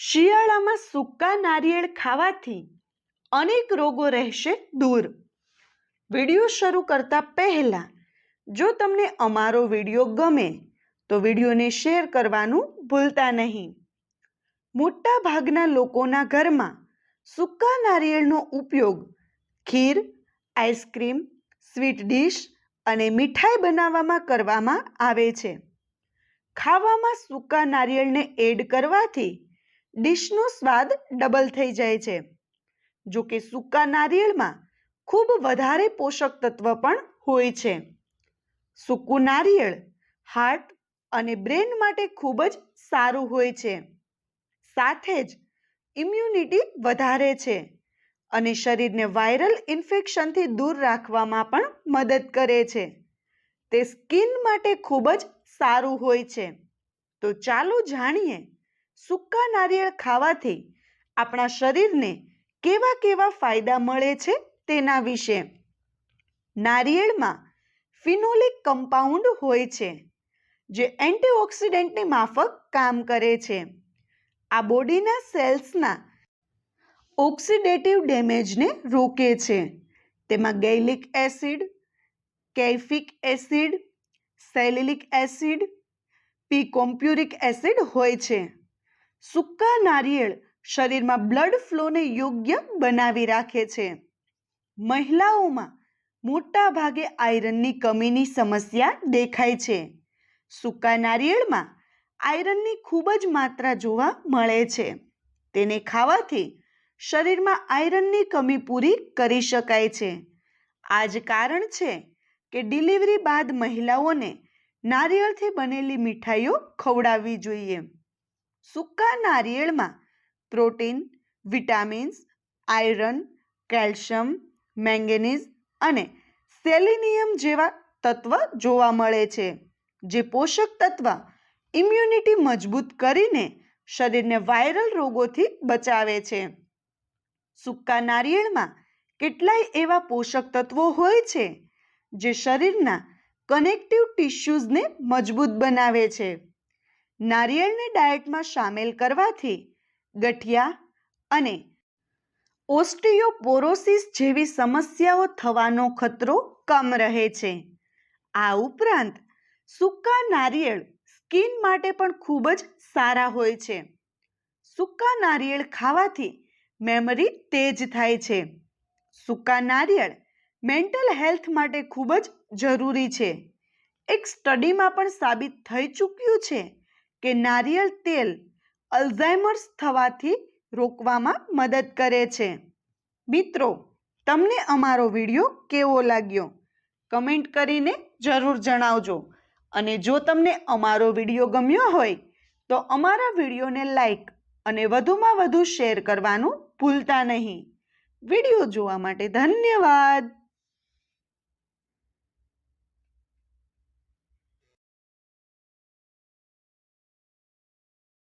શિયાળામાં સૂકા નારિયેળ ખાવાથી અનેક રોગો રહેશે દૂર. વીડિયો શરૂ કરતા પહેલા, જો તમને અમારો વીડિયો ગમે, તો વિડીયોને શેર કરવાનું ભૂલતા નહીં. મોટા ભાગના લોકોના ઘરમાં સૂકા નારિયેળનો ઉપયોગ ખીર, આઈસ્ક્રીમ, સ્વીટ ડીશ અને મીઠાઈ બનાવવામાં કરવામાં આવે છે. ખાવામાં સૂકા નારિયેળને એડ કરવાથી ડીશનો સ્વાદ ડબલ થઈ જાય છે. જો કે સૂકા નારિયેળમાં ખૂબ વધારે પોષક તત્વ પણ હોય છે. સૂકું નારિયેળ હાર્ટ અને બ્રેન માટે ખૂબ જ સારું હોય છે. સાથે જ ઇમ્યુનિટી વધારે છે અને શરીરને વાયરલ ઇન્ફેક્શનથી દૂર રાખવામાં પણ મદદ કરે છે. તે સ્કિન માટે ખૂબ જ સારું હોય છે. તો ચાલો જાણીએ સૂકા નારિયેળ ખાવાથી આપણા શરીરને કેવા કેવા ફાયદા મળે છે તેના વિશે. નારિયેળમાં ફિનોલિક કમ્પાઉન્ડ હોય છે, જે એન્ટીઓક્સિડન્ટની માફક કામ કરે છે. આ બોડીના સેલ્સના ઓક્સિડેટિવ ડેમેજને રોકે છે. તેમાં gallic acid caffeic acid, salicylic acid પીકોમ્પ્યુરિક acid હોય છે. સૂકા નારિયેળ શરીરમાં બ્લડ ફ્લોને યોગ્ય બનાવી રાખે છે. મહિલાઓમાં મોટા ભાગે આયરનની કમીની સમસ્યા દેખાય છે. સૂકા નારિયેળમાં આયરનની ખૂબ જ માત્રા જોવા મળે છે. તેને ખાવાથી શરીરમાં આયરનની કમી પૂરી કરી શકાય છે. આ જ કારણ છે કે ડિલિવરી બાદ મહિલાઓને નારિયેળથી બનેલી મીઠાઈઓ ખવડાવવી જોઈએ. સૂકા નારિયેળમાં protein, vitamins, iron, calcium, manganese અને સેલિનિયમ જેવા તત્વ જોવા મળે છે, જે પોષક તત્વ ઇમ્યુનિટી મજબૂત કરીને શરીરને વાયરલ રોગોથી બચાવે છે. સૂકા નારિયેળમાં કેટલાય એવા પોષક તત્વો હોય છે, જે શરીરના કનેક્ટિવ ટિશ્યુઝને મજબૂત બનાવે છે. નારિયેળને ડાયટમાં સામેલ કરવાથી ગઠિયા અને ઓસ્ટિયોપોરોસિસ જેવી સમસ્યાઓ થવાનો ખતરો કમ રહે છે. આ ઉપરાંત સૂકા નારિયેળ સ્કિન માટે પણ ખૂબ જ સારા હોય છે. સૂકા નારિયેળ ખાવાથી મેમરી તેજ થાય છે. સૂકા નારિયેળ મેન્ટલ હેલ્થ માટે ખૂબ જ જરૂરી છે. એક સ્ટડીમાં પણ સાબિત થઈ ચૂક્યું છે. કે નારિયેળ તેલ અલ્ઝાઇમર્સ થવાથી રોકવામાં મદદ કરે છે. મિત્રો, તમને અમારો વીડિયો કેવો લાગ્યો? કમેન્ટ કરીને જરૂર જણાવજો. અને જો તમને અમારો વીડિયો ગમ્યો હોય, તો અમારા વિડીયોને લાઈક અને વધુમાં વધુ શેર કરવાનું ભૂલતા નહીં. વીડિયો જોવા માટે ધન્યવાદ!